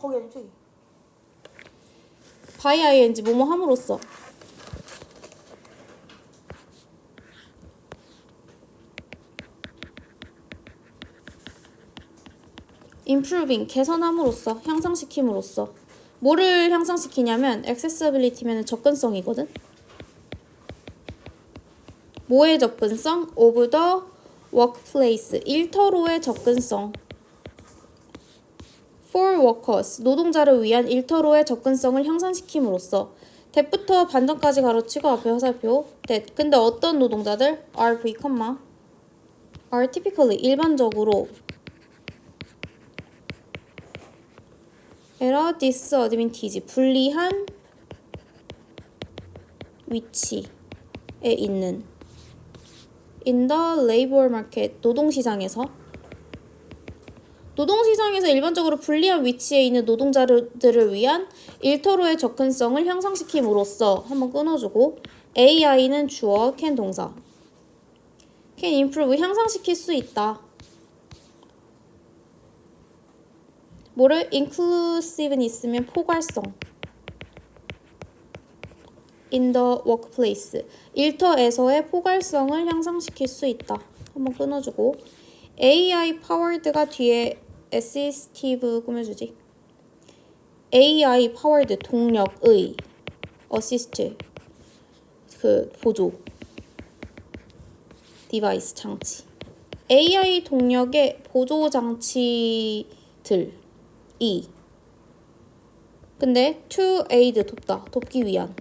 거기? 저기. by ing 뭐뭐 함으로써 improving 개선함으로써 향상시킴으로써 뭐를 향상시키냐면 accessibility면 접근성이거든. 뭐의 접근성? of the workplace 일터로의 접근성. For workers 노동자를 위한 일터로의 접근성을 향상시킴으로써 that부터 반전까지 가로치고 앞에 화살표 that. 근데 어떤 노동자들? Are v, are typically 일반적으로. 에러 disadvantage 불리한 위치에 있는. In the labor market 노동시장에서 노동시장에서 일반적으로 불리한 위치에 있는 노동자들을 위한 일터로의 접근성을 향상시킴으로써 한번 끊어주고 AI는 주어 can 동사 can improve 향상시킬 수 있다. 뭐를 inclusiveness면 포괄성 in the workplace 일터에서의 포괄성을 향상시킬 수 있다. 한번 끊어주고 AI powered가 뒤에 assistive 꾸며주지. AI powered 동력의 assist 그 보조 디바이스 장치 AI 동력의 보조 장치들이 근데 to aid 돕다 돕기 위한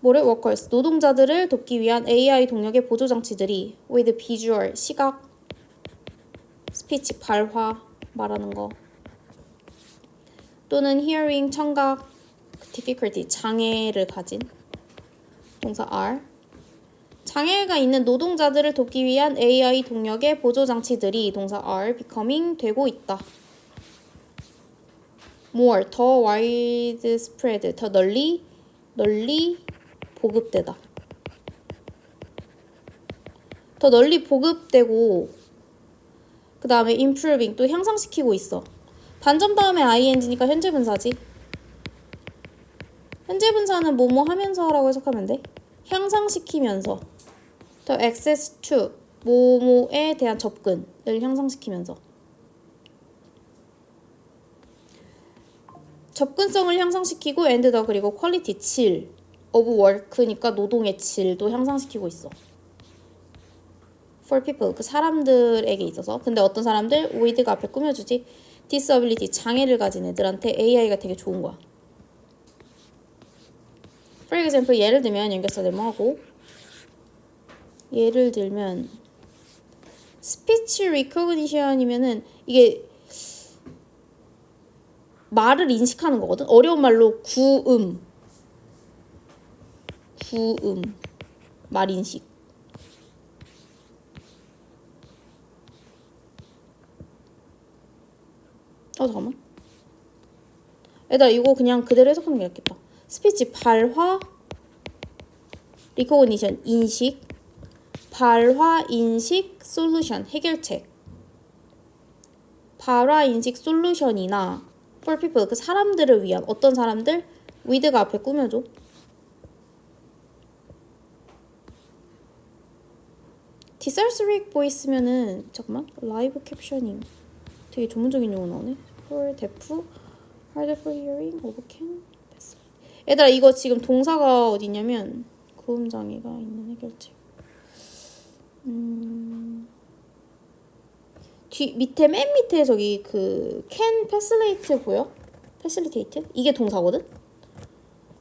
뭐를 workers 노동자들을 돕기 위한 AI 동력의 보조 장치들이 with visual 시각 스피치 발화 말하는 거 또는 hearing 청각 difficulty 장애를 가진 동사 are 장애가 있는 노동자들을 돕기 위한 AI 동력의 보조 장치들이 동사 are becoming 되고 있다. more 더 widespread 더 널리 널리 보급되다. 더 널리 보급되고 그 다음에 improving 또 향상시키고 있어. 반점 다음에 ing니까 현재 분사지. 현재 분사는 뭐뭐 하면서라고 해석하면 돼. 향상시키면서 더 access to 뭐뭐에 대한 접근을 향상시키면서 접근성을 향상시키고 and 더 그리고 퀄리티 질 of work니까 노동의 질도 향상시키고 있어. For people 그 사람들에게 있어서. 근데 어떤 사람들? with가 앞에 꾸며주지. disability 장애를 가진 애들한테 AI가 되게 좋은 거야. For example 예를 들면 연결사 네모하고? 예를 들면 speech recognition이면은 이게 말을 인식하는 거거든. 어려운 말로 구음. 구음. 말 인식 어 잠깐만. 얘들아 이거 그냥 그대로 해석하는 게 낫겠다. 스피치 발화 리코그니션 인식 발화 인식 솔루션 해결책 발화 인식 솔루션이나 for people 그 사람들을 위한 어떤 사람들 with가 앞에 꾸며줘. 디설스릭 보이스면은 잠깐만 라이브 캡셔닝 되게 전문적인 용어 나오네. For deaf, hard for hearing, pass. 얘들아 이거 지금 동사가 어디 있냐면 고음 장애가 있는 해결책. 음. 뒤 밑에 맨 밑에 저기 그 can facilitate 보여? facilitate? 이게 동사거든.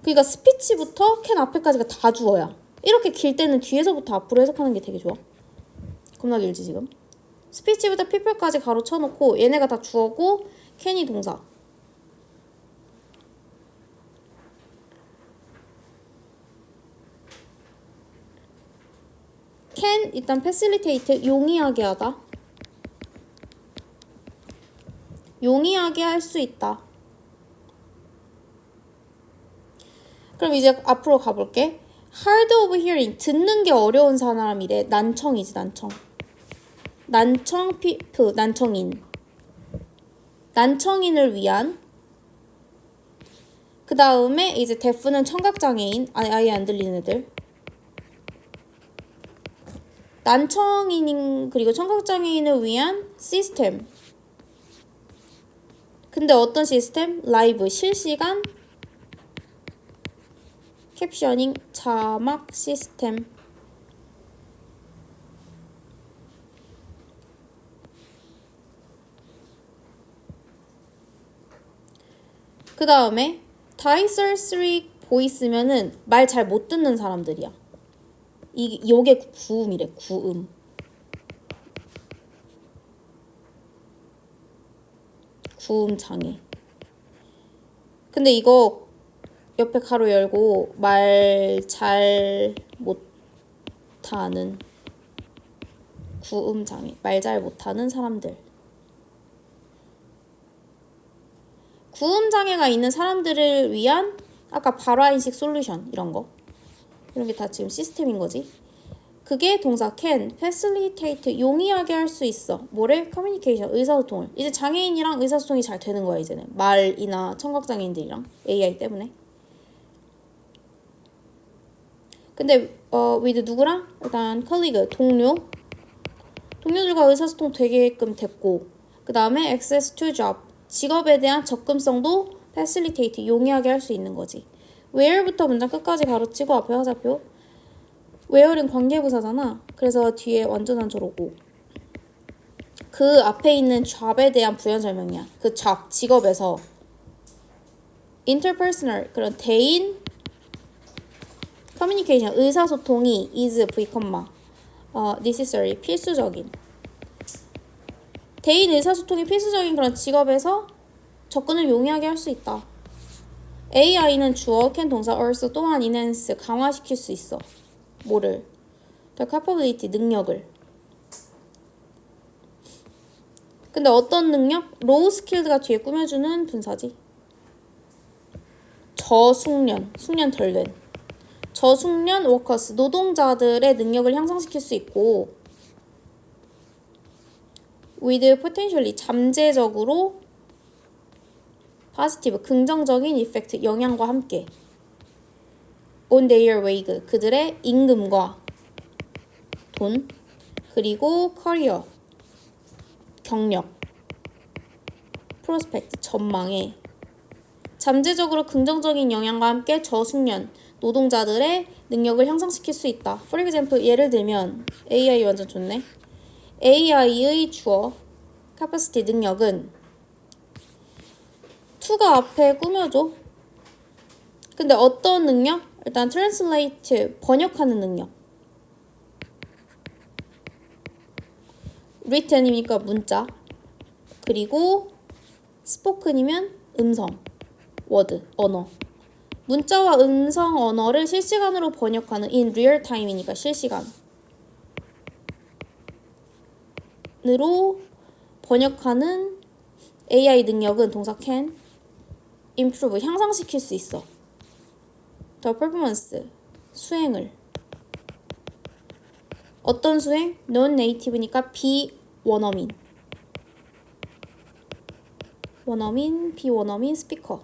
그러니까 스피치부터 can 앞에까지가 다 주어야. 이렇게 길 때는 뒤에서부터 앞으로 해석하는 게 되게 좋아. 겁나 길지 지금. 스피치부터 people까지 가로 쳐놓고 얘네가 다 주어고 can이 동사. can 일단 facilitate 용이하게 하다. 용이하게 할 수 있다. 그럼 이제 앞으로 가볼게. hard of hearing 듣는 게 어려운 사람이래. 난청이지 난청. 난청 피프 난청인. 난청인을 위한. 그 다음에 이제 데프는 청각장애인. 아- 아예 안 들리는 애들. 난청인 그리고 청각장애인을 위한 시스템. 근데 어떤 시스템? 라이브 실시간 캡셔닝 자막 시스템 그 다음에 다이설스릭 보이스면은 말 잘 못 듣는 사람들이야. 이 요게 구음이래 구음. 구음 장애. 근데 이거 옆에 가로 열고 말 잘 못하는 구음 장애. 말 잘 못하는 사람들. 구음 장애가 있는 사람들을 위한 아까 발화 인식 솔루션 이런 거 이런 게 다 지금 시스템인 거지. 그게 동사 can, facilitate 용이하게 할 수 있어. 뭐래? communication 의사소통을. 이제 장애인이랑 의사소통이 잘 되는 거야 이제는 말이나 청각 장애인들이랑 AI 때문에. 근데 어 with 누구랑? 일단 colleague 동료 동료들과 의사소통 되게끔 됐고 그 다음에 access to job 직업에 대한 접근성도 facilitate 용이하게 할 수 있는 거지. where부터 문장 끝까지 가로치고 앞에 화살표. where는 관계부사잖아. 그래서 뒤에 완전한 저로고. 그 앞에 있는 job에 대한 부연 설명이야. 그 job 직업에서 interpersonal 그런 대인 communication 의사소통이 is v, 어, necessary 필수적인 대인 의사소통이 필수적인 그런 직업에서 접근을 용이하게 할 수 있다. AI는 주어, can 동사, also 또한 enhance 강화시킬 수 있어. 뭐를? the capability 능력을. 근데 어떤 능력? low skilled가 뒤에 꾸며주는 분사지. 저숙련, 숙련 덜 된. 저숙련 워커스, 노동자들의 능력을 향상시킬 수 있고, with potentially 잠재적으로 positive 긍정적인 이펙트 영향과 함께 on their wage 그들의 임금과 돈 그리고 커리어 경력 프로스펙트 전망에 잠재적으로 긍정적인 영향과 함께 저숙련 노동자들의 능력을 향상시킬 수 있다. For example 예를 들면 AI 완전 좋네. AI의 주어 capacity 능력은 to가 앞에 꾸며줘. 근데 어떤 능력? 일단 translate 번역하는 능력. written이니까 문자. 그리고 spoken이면 음성, word, 언어. 문자와 음성 언어를 실시간으로 번역하는 in real time이니까 실시간. 으로 번역하는 AI 능력은 동사 can improve 향상시킬 수 있어. the performance 수행을 어떤 수행? non native니까 비원어민 원어민, 비원어민, 스피커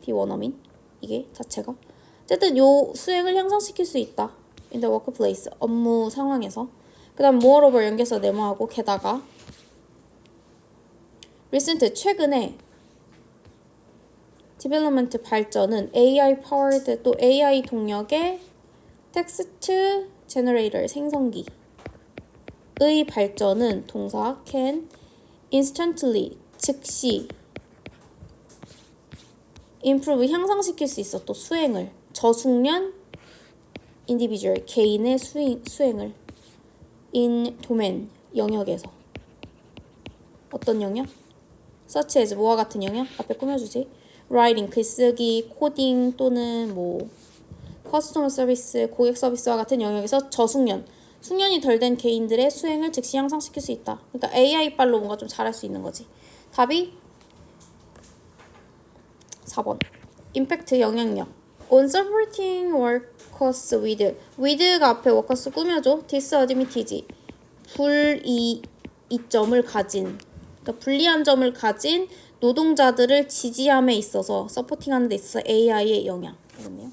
비원어민 이게 자체가 어쨌든 요 수행을 향상시킬 수 있다. in the workplace 업무 상황에서 그 다음 moreover 연결해서 네모하고 게다가 recent 최근에 development 발전은 AI powered 또 AI 동력의 text generator 생성기 의 발전은 동사 can instantly 즉시 improve 향상시킬 수 있어 또 수행을 저숙련 individual 개인의 수행, 수행을 in domain 영역에서 어떤 영역? such as 뭐와 같은 영역? 앞에 꾸며주지. writing 글쓰기, 코딩 또는 뭐 커스터머 서비스, 고객 서비스와 같은 영역에서 저숙련, 숙련이 덜 된 개인들의 수행을 즉시 향상시킬 수 있다. 그러니까 AI 발로 뭔가 좀 잘할 수 있는 거지. 답이 4번. 임팩트 영향력. On supporting workers with with가 앞에 workers 꾸며줘. disadvantage 불이 이점을 가진 그러니까 불리한 점을 가진 노동자들을 지지함에 있어서 서포팅하는 데 있어서 AI의 영향. 이렇네요.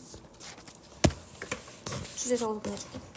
주제 적어서 보내줄게.